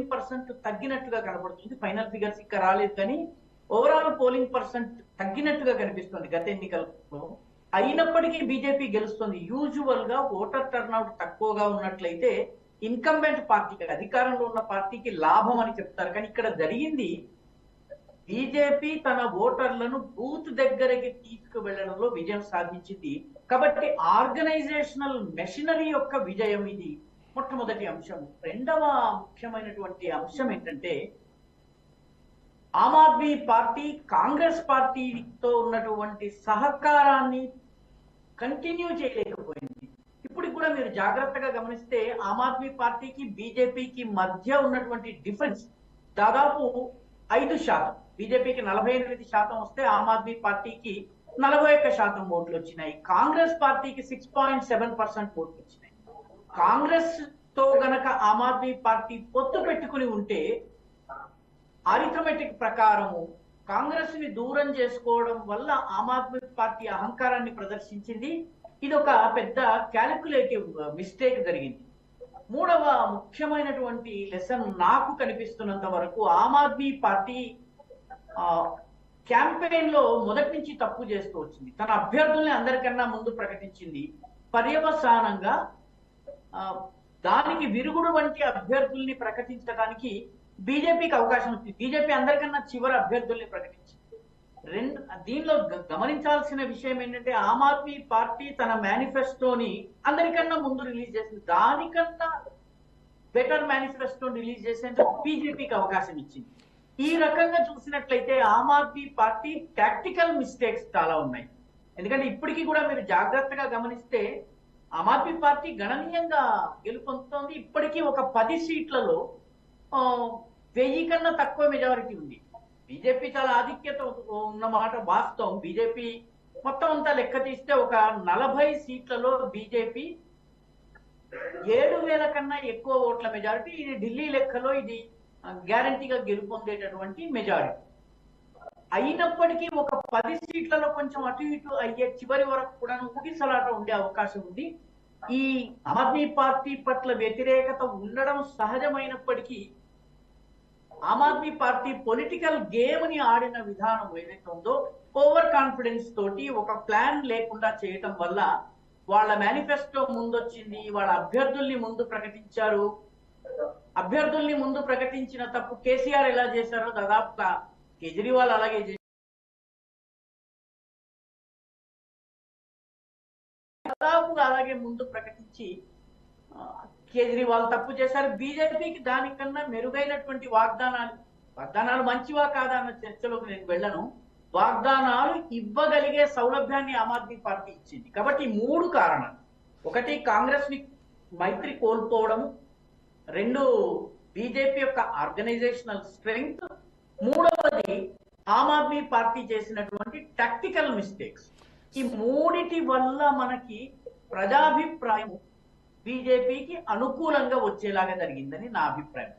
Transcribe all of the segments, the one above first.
Polling percent తగ్గినట్టుగా కనబడుతుంది. Final figures ఇంకా రాలేదు కానీ ఓవరాల్ పోలింగ్ పర్సెంట్ తగ్గినట్టుగా కనిపిస్తుంది గత ఎన్నికల్లో. అయినప్పటికీ బీజేపీ గెలుస్తుంది. యూజువల్గా ఓటర్ టర్నౌట్ తక్కువగా ఉన్నట్లయితే ఇన్కంబెంట్ పార్టీకి అధికారంలో ఉన్న పార్టీకి లాభం అని చెప్తారు. కానీ ఇక్కడ జరిగింది బీజేపీ తన ఓటర్లను బూత్ దగ్గరికి తీసుకువెళ్ళడంలో విజయం సాధించింది. కాబట్టి ఆర్గనైజేషనల్ మెషినరీ యొక్క విజయం ఇది. మొట్టమొదటి అంశం రెండవ ముఖ్యమైనటువంటి అంశం ఏంటంటే ఆమ్ ఆద్మీ పార్టీ కాంగ్రెస్ పార్టీతో ఉన్నటువంటి సహకారాన్ని కంటిన్యూ చేయలేకపోయింది. ఇప్పుడు కూడా మీరు జాగ్రత్తగా గమనిస్తే ఆమ్ ఆద్మీ పార్టీకి బీజేపీకి మధ్య ఉన్నటువంటి డిఫరెన్స్ దాదాపు ఐదు శాతం. బీజేపీకి నలభై ఎనిమిది శాతం వస్తే ఆమ్ ఆద్మీ పార్టీకి నలభై ఒక్క శాతం ఓట్లు వచ్చినాయి. కాంగ్రెస్ పార్టీకి సిక్స్ పాయింట్ సెవెన్ పర్సెంట్ ఓట్లు వచ్చినాయి. కాంగ్రెస్తో గనక ఆమ్ ఆద్మీ పార్టీ పొత్తు పెట్టుకుని ఉంటే ఆరిథమెటిక్ ప్రకారము కాంగ్రెస్ని దూరం చేసుకోవడం వల్ల ఆమ్ ఆద్మీ పార్టీ అహంకారాన్ని ప్రదర్శించింది. ఇది ఒక పెద్ద క్యాలిక్యులేటివ్ మిస్టేక్ జరిగింది. మూడవ ముఖ్యమైనటువంటి లెసన్ నాకు కనిపిస్తున్నంత వరకు ఆమ్ ఆద్మీ పార్టీ క్యాంపెయిన్లో మొదటి నుంచి తప్పు చేస్తూ వచ్చింది. తన అభ్యర్థుల్ని అందరికన్నా ముందు ప్రకటించింది. పర్యవసానంగా దానికి విరుగుడు వంటి అభ్యర్థుల్ని ప్రకటించడానికి బీజేపీకి అవకాశం ఉంది. బీజేపీ అందరికన్నా చివరి అభ్యర్థుల్ని ప్రకటించింది. రెండు దీనిలో గ- గమనించాల్సిన విషయం ఏంటంటే ఆమ్ ఆద్మీ పార్టీ తన మేనిఫెస్టోని అందరికన్నా ముందు రిలీజ్ చేసింది. దానికన్నా బెటర్ మేనిఫెస్టో రిలీజ్ చేసేందుకు బీజేపీకి అవకాశం ఇచ్చింది. ఈ రకంగా చూసినట్లయితే Aam Aadmi Party tactical mistakes చాలా ఉన్నాయి. ఎందుకంటే ఇప్పటికీ కూడా మీరు జాగ్రత్తగా గమనిస్తే ఆమ్ ఆద్మీ పార్టీ గణనీయంగా గెలుపొందుతోంది. ఇప్పటికీ ఒక పది సీట్లలో వెయ్యి కన్నా తక్కువ మెజారిటీ ఉంది. బీజేపీ చాలా ఆధిక్యత ఉన్న మాట వాస్తవం. బీజేపీ మొత్తం అంతా లెక్క తీస్తే ఒక నలభై సీట్లలో బీజేపీ ఏడు వేల కన్నా ఎక్కువ ఓట్ల మెజారిటీ ఇది ఢిల్లీ లెక్కలో ఇది గ్యారంటీగా గెలుపొందేటటువంటి మెజారిటీ అయినప్పటికీ ఒక పది సీట్లలో కొంచెం అటు ఇటు అయ్యే చివరి వరకు కూడా ఊగిసలాట ఉండే అవకాశం ఉంది. ఈ ఆమ్ ఆద్మీ పార్టీ పట్ల వ్యతిరేకత ఉండడం సహజమైనప్పటికీ ఆమ్ ఆద్మీ పార్టీ పొలిటికల్ గేమ్ని ఆడిన విధానం ఏదైతే ఉందో ఓవర్ కాన్ఫిడెన్స్ తోటి ఒక ప్లాన్ లేకుండా చేయటం వల్ల వాళ్ళ మేనిఫెస్టో ముందొచ్చింది వాళ్ళ అభ్యర్థుల్ని ముందు ప్రకటించారు. అభ్యర్థుల్ని ముందు ప్రకటించిన తప్పు కేసీఆర్ ఎలా చేశారో దాదాపుగా కేజ్రీవాల్ అలాగే దాదాపుగా అలాగే ముందు ప్రకటించి కేజ్రీవాల్ తప్పు చేశారు. బీజేపీకి దానికన్నా మెరుగైనటువంటి వాగ్దానాలు వాగ్దానాలు మంచివా కాదా అన్న చర్చలోకి నేను వెళ్ళను. వాగ్దానాలు ఇవ్వగలిగే సౌలభ్యాన్ని ఆమ్ ఆద్మీ పార్టీ ఇచ్చింది. కాబట్టి మూడు కారణాలు. ఒకటి కాంగ్రెస్ని మైత్రి కోల్పోవడము. రెండు బీజేపీ యొక్క ఆర్గనైజేషనల్ స్ట్రెంగ్త్. మూడవది ఆమ్ ఆద్మీ పార్టీ చేసినటువంటి టాక్టికల్ మిస్టేక్స్ ఈ మూడిటి వల్ల మనకి ప్రజాభిప్రాయం బీజేపీకి అనుకూలంగా వచ్చేలాగా జరిగిందని నా అభిప్రాయం.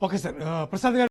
Okay sir. ప్రసాద్ గారు